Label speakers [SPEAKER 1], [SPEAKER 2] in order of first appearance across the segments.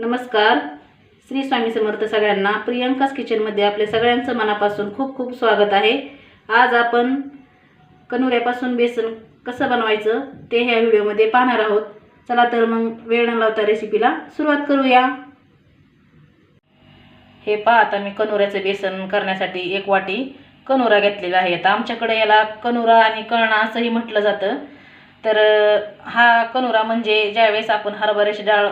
[SPEAKER 1] नमस्कार. श्री स्वामी समर्थ सगळ्यांना प्रियंकाच किचनमध्ये आपले सगळ्यांचं मनापासून खूप खूप स्वागत आहे. आज आपण कनुऱ्यापासून बेसन कसं बनवायचं ते ह्या व्हिडिओमध्ये पाहणार आहोत. चला तर मग वेळ न लावता रेसिपीला सुरुवात करूया. हे पहा आता मी कनुऱ्याचं बेसन करण्यासाठी एक वाटी कनुरा घेतलेला आहे. आता आमच्याकडे याला कनुरा आणि कळणा असंही म्हटलं जातं. तर हा कनुरा म्हणजे ज्यावेळेस आपण हरभऱ्याची डाळ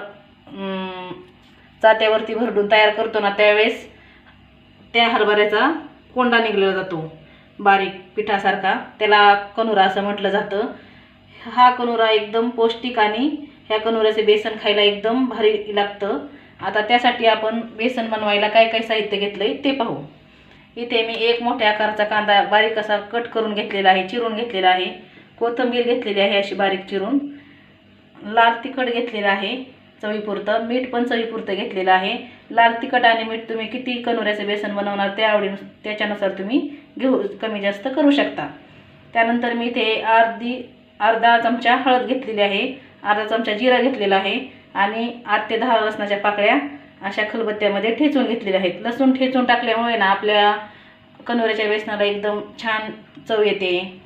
[SPEAKER 1] चाट्यावरती चात्यावरती भरडून तयार करतो ना त्यावेळेस त्या हरभऱ्याचा कोंडा निघलेला जातो. बारीक पिठासारखा. त्याला कनुरा असं म्हटलं जातं. हा कनुरा एकदम पौष्टिक आणि ह्या कनुऱ्याचे बेसन खायला एकदम भारी लागतं. आता त्यासाठी आपण बेसन बनवायला काय काय साहित्य घेतलंय ते पाहू. इथे मी एक मोठ्या आकाराचा कांदा बारीक असा कट करून घेतलेला आहे चिरून घेतलेला आहे. कोथिंबीर घेतलेली आहे अशी बारीक चिरून. लाल तिखट घेतलेलं आहे. चवीपुरतं मीठ पण चवीपुरतं घेतलेलं आहे. लाल तिखट आणि मीठ तुम्ही किती कनुऱ्याचं बेसन बनवणार त्या आवडीनुस त्याच्यानुसार तुम्ही घेऊ कमी जास्त करू शकता. त्यानंतर मी इथे अर्धी अर्धा चमचा हळद घेतलेली आहे. अर्धा चमचा जिरा घेतलेला आहे. आणि आठ ते दहा लसणाच्या पाकळ्या अशा खलबत्त्यामध्ये ठेचून घेतलेल्या आहेत. लसूण ठेचून टाकल्यामुळे ना आपल्या कनोऱ्याच्या बेसनाला एकदम छान चव येते.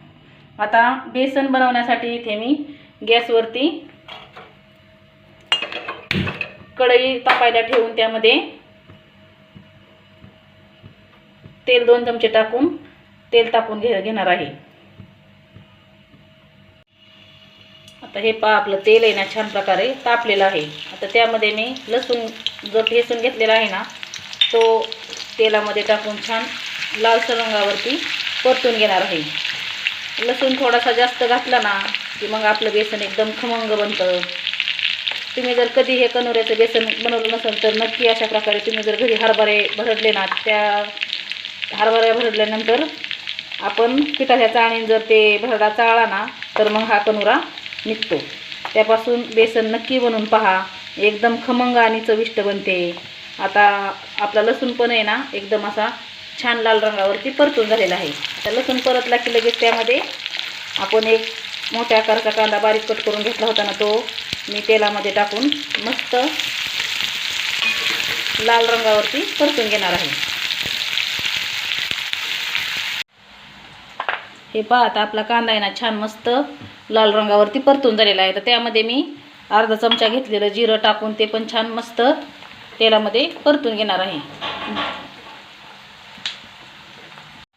[SPEAKER 1] आता बेसन बनवण्यासाठी इथे मी गॅसवरती कढई तापायला ठेवून त्यामध्ये तेल दोन चमचे टाकून तेल तापून घे घेणार आहे. आता हे पहा आपलं तेल आहे ना छान प्रकारे तापलेलं आहे. आता त्यामध्ये मी लसूण जो ठेचून घेतलेला आहे ना तो तेलामध्ये टाकून छान लालसर रंगावरती परतून घेणार आहे. लसूण थोडासा जास्त घातला ना की मग आपलं बेसन एकदम खमंग बनतं. तुम्ही जर कधी हे कनोऱ्याचं बेसन बनवलं नसेल तर नक्की अशा प्रकारे तुम्ही जर घरी हरभरे भरडले ना त्या हरभऱ्या भरडल्यानंतर आपण पिठाच्या चाळणीन जर ते भरडा चाळला ना तर मग हा कनुरा निघतो. त्यापासून बेसन नक्की बनवून पहा. एकदम खमंग आणि चविष्ट बनते. आता आपला लसूण पण आहे ना एकदम असा छान लाल रंगावरती परतून झालेला आहे. आता लसूण परतला की लगेच त्यामध्ये आपण एक मोठ्या आकाराचा कांदा बारीक कट करून घेतला होता ना तो मी तेलामध्ये टाकून मस्त लाल रंगावरती परतून घेणार आहे. हे पहा आता आपला कांदा आहे ना छान मस्त लाल रंगावरती परतून झालेला आहे. तर त्यामध्ये मी अर्धा चमचा घेतलेलं जिरं टाकून ते पण छान मस्त तेलामध्ये परतून घेणार आहे.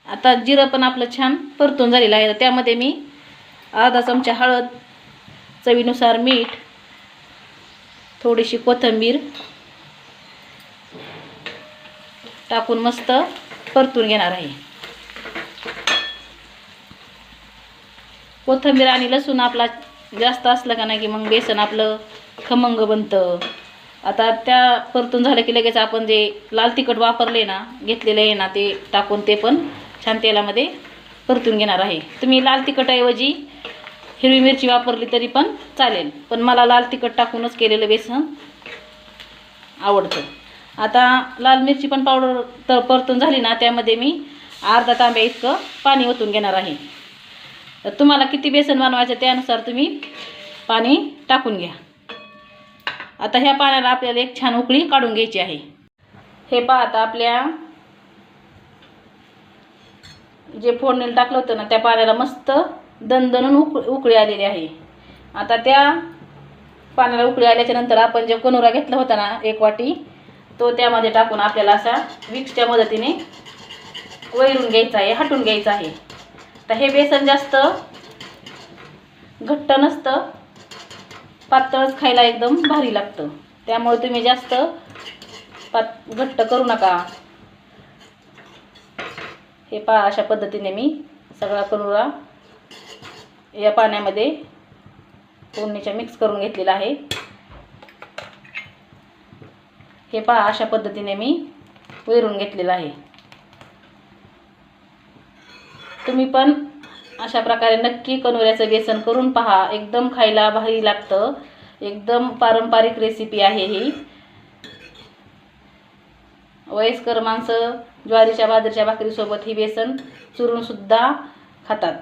[SPEAKER 1] आता जिरं पण आपलं छान परतून झालेलं आहे. तर त्यामध्ये मी अर्धा चमचा हळद चवीनुसार मीठ थोडीशी कोथिंबीर टाकून मस्त परतून घेणार आहे. कोथिंबीर आणि लसूण आपला जास्त असलं का नाही की मग बेसन आपलं खमंग बनतं. आता त्या परतून झालं की लगेच आपण जे लाल तिखट वापरले ना घेतलेलं आहे ना ते टाकून ते पण छान तेलामध्ये परतून घेणार आहे. तुम्ही लाल तिखटाऐवजी हिरवी मिरची वापरली तरी पण चालेल. पण मला लाल तिखट टाकूनच केलेलं बेसन आवडतं. आता लाल मिरची पण पावडर तर परतून झाली ना त्यामध्ये मी अर्धा तांब्या इतकं पाणी ओतून घेणार आहे. तर तुम्हाला किती बेसन बनवायचं त्यानुसार तुम्ही पाणी टाकून घ्या. आता ह्या पाण्याला आपल्याला एक छान उकळी काढून घ्यायची आहे. हे पहा आता आपल्या जे फोडणीला टाकलं होतं ना त्या पाण्याला मस्त दणदणून उक उकळी आलेली आहे. आता त्या पाण्याला उकळी आल्याच्यानंतर आपण जे कनोरा घेतला होता ना एक वाटी तो त्यामध्ये टाकून आपल्याला असा विक्सच्या मदतीने वैरून घ्यायचा आहे हटून घ्यायचं आहे. तर हे बेसन जास्त घट्ट नसतं पातळच खायला एकदम भारी लागतं. त्यामुळे तुम्ही जास्त पात घट्ट करू नका. हे पा अशा पद्धतीने मी सगळा कनुरा या पाण्यामध्ये फोडणीच्या मिक्स करून घेतलेला आहे. हे पहा अशा पद्धतीने मी विरून घेतलेलं आहे. तुम्ही पण अशा प्रकारे नक्की कनोऱ्याचं बेसन करून पहा. एकदम खायला भारी लागतं. एकदम पारंपरिक रेसिपी आहे ही. वयस्कर माणसं ज्वारीच्या बाजरीच्या भाकरीसोबत ही बेसन चुरूनसुद्धा खातात.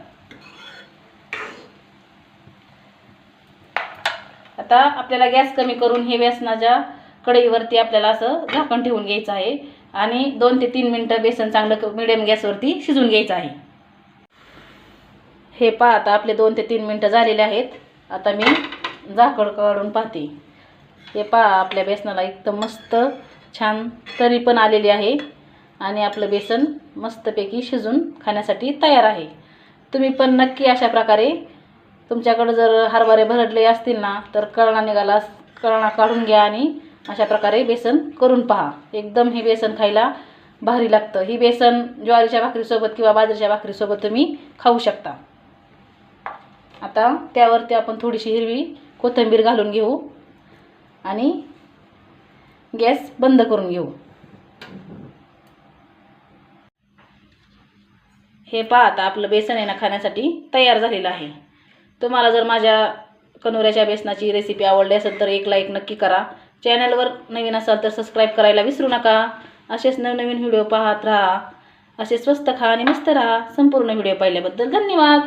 [SPEAKER 1] आता आपल्याला गॅस कमी करून हे व्यसनाच्या कढईवरती आपल्याला असं झाकण ठेवून घ्यायचं आहे. आणि दोन ते तीन मिनटं बेसन चांगलं मिडियम गॅसवरती शिजून घ्यायचं आहे. हे पहा आता आपले दोन ते तीन मिनटं झालेले आहेत. आता मी झाकण काढून पाहते. हे पहा आपल्या बेसनाला एकदम मस्त छान तरी पण आलेली आहे. आणि आपलं बेसन मस्तपैकी शिजून खाण्यासाठी तयार आहे. तुम्ही पण नक्की अशा प्रकारे तुमच्याकडं जर हरभरे भरडले असतील ना तर कळणा निघाला कळणा काढून घ्या आणि अशा प्रकारे बेसन करून पहा. एकदम हे बेसन खायला भारी लागतं. ही बेसन ज्वारीच्या भाकरीसोबत किंवा बाजरीच्या भाकरीसोबत तुम्ही खाऊ शकता. आता त्यावरती आपण थोडीशी हिरवी कोथिंबीर घालून घेऊ आणि गॅस बंद करून घेऊ. हे पहा आता आपलं बेसन आहे ना खाण्यासाठी तयार झालेलं आहे. तुम्हाला जर माझ्या कनुऱ्याच्या बेसनाची रेसिपी आवडली असेल तर एक लाईक नक्की करा. चॅनलवर नवीन असाल तर सबस्क्राईब करायला विसरू नका. असेच नवनवीन व्हिडिओ पाहत राहा. असे स्वस्त खा आणि मस्त राहा. संपूर्ण व्हिडिओ पाहिल्याबद्दल धन्यवाद.